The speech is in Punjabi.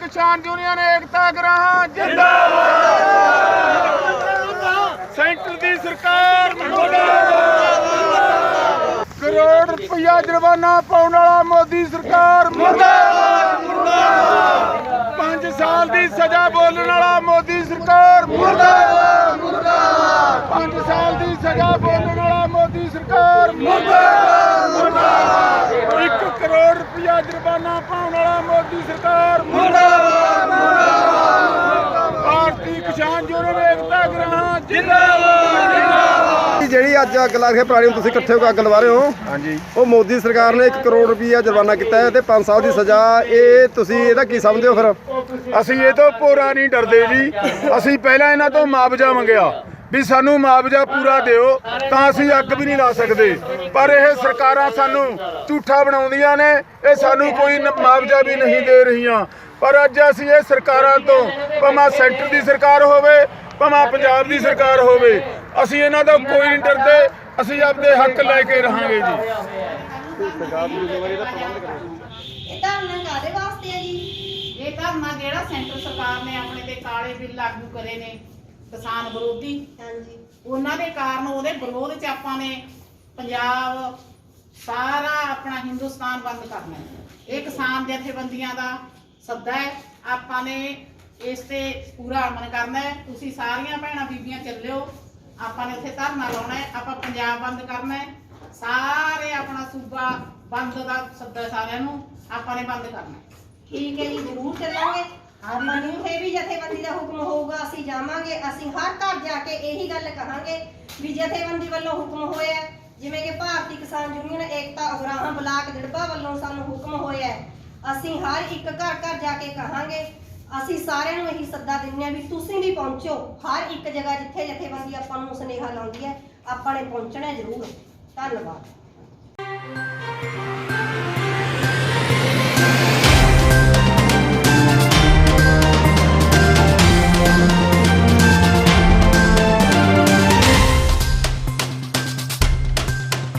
ਕਿਸਾਨ ਯੂਨੀਅਨ ਏਕਤਾ ਗ੍ਰਾਹਾਂ ਜਿੰਦਾਬਾਦ। ਸੈਂਟਰ ਦੀ ਸਰਕਾਰ ਮੁਰਦਾਬਾਦ। ਕਰੋੜ ਰੁਪਇਆ ਜੁਰਮਾਨਾ ਪਾਉਣ ਵਾਲਾ ਮੋਦੀ ਸਰਕਾਰ ਮੁਰਦਾਬਾਦ। ਮੁਰਦਾਬਾਦ 5 ਸਾਲ ਦੀ ਸਜ਼ਾ ਬੋਲਣ ਵਾਲਾ ਮੋਦੀ ਸਰਕਾਰ ਮੁਰਦਾਬਾਦ। ਮੁਰਦਾਬਾਦ 5 ਸਾਲ ਦੀ ਸਜ਼ਾ ਬੋਲਣ ਵਾਲਾ ਮੋਦੀ ਸਰਕਾਰ ਮੁਰਦਾਬਾਦ। ਮੁਰਦਾਬਾਦ 1 ਕਰੋੜ ਰੁਪਇਆ ਜੁਰਮਾਨਾ ਪਾਉਣ ਵਾਲਾ ਮੋਦੀ ਸਰਕਾਰ ਮੁਰਦਾਬਾਦ ਮੁਰਦਾਬਾਦ ਭਾਰਤੀ ਕਿਸਾਨ ਯੂਨੀਅਨ ਏਕਤਾ ਗ੍ਰਾਹਾਂ ਜਿੰਦਾਬਾਦ ਜਿੰਦਾਬਾਦ ਜਿਹੜੀ ਅੱਜ ਅੱਗ ਲਾ ਕੇ ਪ੍ਰਾਣੀ ਨੂੰ ਤੁਸੀਂ ਇਕੱਠੇ ਹੋ ਕੇ ਅੱਗ ਲਵਾ ਰਹੇ ਹੋ ਹਾਂਜੀ। ਉਹ ਮੋਦੀ ਸਰਕਾਰ ਨੇ 1 ਕਰੋੜ ਰੁਪਈਆ ਜੁਰਮਾਨਾ ਕੀਤਾ ਹੈ ਤੇ 5 ਸਾਲ ਦੀ ਸਜ਼ਾ ਇਹ ਤੁਸੀਂ ਇਹਦਾ ਕੀ ਸਮਝਦੇ ਹੋ ਫਿਰ? ਅਸੀਂ ਇਹ ਤੋਂ ਪੂਰਾ ਨਹੀਂ ਡਰਦੇ ਜੀ। ਅਸੀਂ ਪਹਿਲਾਂ ਇਹਨਾਂ ਤੋਂ ਮੁਆਵਜ਼ਾ ਮੰਗਿਆ ਵੀ ਸਾਨੂੰ ਮੁਆਵਜ਼ਾ ਪੂਰਾ ਦਿਓ ਤਾਂ ਅਸੀਂ ਅੱਗ ਵੀ ਨਹੀਂ ਲਾ ਸਕਦੇ। ਪਰ ਇਹ ਸਰਕਾਰਾਂ ਸਾਨੂੰ ਝੂਠਾ ਬਣਾਉਂਦੀਆਂ ਨੇ ਇਹ ਸਾਨੂੰ ਕੋਈ ਮੁਆਵਜ਼ਾ ਵੀ ਨਹੀਂ ਦੇ ਰਹੀਆਂ। ਪਰ ਅੱਜ ਅਸੀਂ ਇਹ ਸਰਕਾਰਾਂ ਤੋਂ ਭਾਵੇਂ ਸੈਂਟਰ ਦੀ ਸਰਕਾਰ ਹੋਵੇ ਭਾਵੇਂ ਪੰਜਾਬ ਦੀ ਸਰਕਾਰ ਹੋਵੇ ਅਸੀਂ ਇਹਨਾਂ ਤੋਂ ਕੋਈ ਨਹੀਂ ਡਰਦੇ ਅਸੀਂ ਆਪਦੇ ਹੱਕ ਲੈ ਕੇ ਰਹਾਂਗੇ ਜੀ। ਇਹ ਧਰਨਾ ਕਾਦੇ ਵਾਸਤੇ ਹੈ ਜੀ? ਇਹ ਧਰਨਾ ਜਿਹੜਾ ਸੈਂਟਰ ਸਰਕਾਰ ਨੇ ਆਪਣੇ ਤੇ ਕਾਲੇ ਬਿੱਲ ਲਾਗੂ ਕਰੇ ਨੇ ਕਿਸਾਨ ਵਿਰੋਧੀ? ਹਾਂਜੀ। ਉਹਨਾਂ ਦੇ ਕਾਰਨ ਉਹਦੇ ਵਿਰੋਧ ਚ ਆਪਾਂ ਨੇ ਪੰਜਾਬ ਸਾਰਾ ਆਪਣਾ ਹਿੰਦੁਸਤਾਨ ਬੰਦ ਕਰਨਾ ਹੈ। ਇਹ ਕਿਸਾਨ ਜਥੇਬੰਦੀਆਂ ਦਾ ਸੱਦਾ ਹੈ। ਆਪਾਂ ਨੇ ਇਸ ਤੇ ਪੂਰਾ ਅਮਲ ਕਰਨਾ ਹੈ। ਤੁਸੀਂ ਸਾਰੀਆਂ ਭੈਣਾਂ ਬੀਬੀਆਂ ਚੱਲਿਓ। ਆਪਾਂ ਨੇ ਉੱਥੇ ਧਰਨਾ ਲਾਉਣਾ ਹੈ ਆਪਾਂ ਪੰਜਾਬ ਬੰਦ ਕਰਨਾ ਹੈ ਸਾਰੇ ਆਪਣਾ ਸੂਬਾ ਬੰਦ ਦਾ ਸੱਦਾ ਸਾਰਿਆਂ ਨੂੰ ਆਪਾਂ ਨੇ ਬੰਦ ਕਰਨਾ ਹੈ ਠੀਕ ਹੈ ਜੀ ਜ਼ਰੂਰ ਚੱਲਾਂਗੇ ਆਪਾਂ ਨੂੰ ਇਹ ਵੀ ਜਥੇਬੰਦੀ ਦਾ ਹੁਕਮ ਹੋਊਗਾ ਅਸੀਂ ਜਾਵਾਂਗੇ ਅਸੀਂ ਹਰ ਘਰ ਜਾ ਕੇ ਇਹੀ ਗੱਲ ਕਹਾਂਗੇ ਵੀ ਜਥੇਬੰਦੀ ਵੱਲੋਂ ਹੁਕਮ ਹੋਇਆ ਹੈ। ਜਿਵੇਂ ਕਿ ਭਾਰਤੀ ਕਿਸਾਨ ਯੂਨੀਅਨ ਏਕਤਾ ਉਗਰਾਹਾਂ ਬਲਾਕ ਦਿੜਬਾ ਵੱਲੋਂ ਸਾਨੂੰ ਹੁਕਮ ਹੋਇਆ ਹੈ। ਅਸੀਂ ਹਰ ਇੱਕ ਘਰ ਘਰ ਜਾ ਕੇ ਕਹਾਂਗੇ ਅਸੀਂ ਸਾਰਿਆਂ ਨੂੰ ਇਹੀ ਸੱਦਾ ਦਿੰਦੇ ਹਾਂ ਵੀ ਤੁਸੀਂ ਵੀ ਪਹੁੰਚੋ। ਹਰ ਇੱਕ ਜਗ੍ਹਾ ਜਿੱਥੇ ਜਥੇਬੰਦੀ ਆਪਾਂ ਨੂੰ ਸੁਨੇਹਾ ਲਾਉਂਦੀ ਹੈ, ਆਪਾਂ ਨੇ ਪਹੁੰਚਣਾ ਜ਼ਰੂਰ। ਧੰਨਵਾਦ।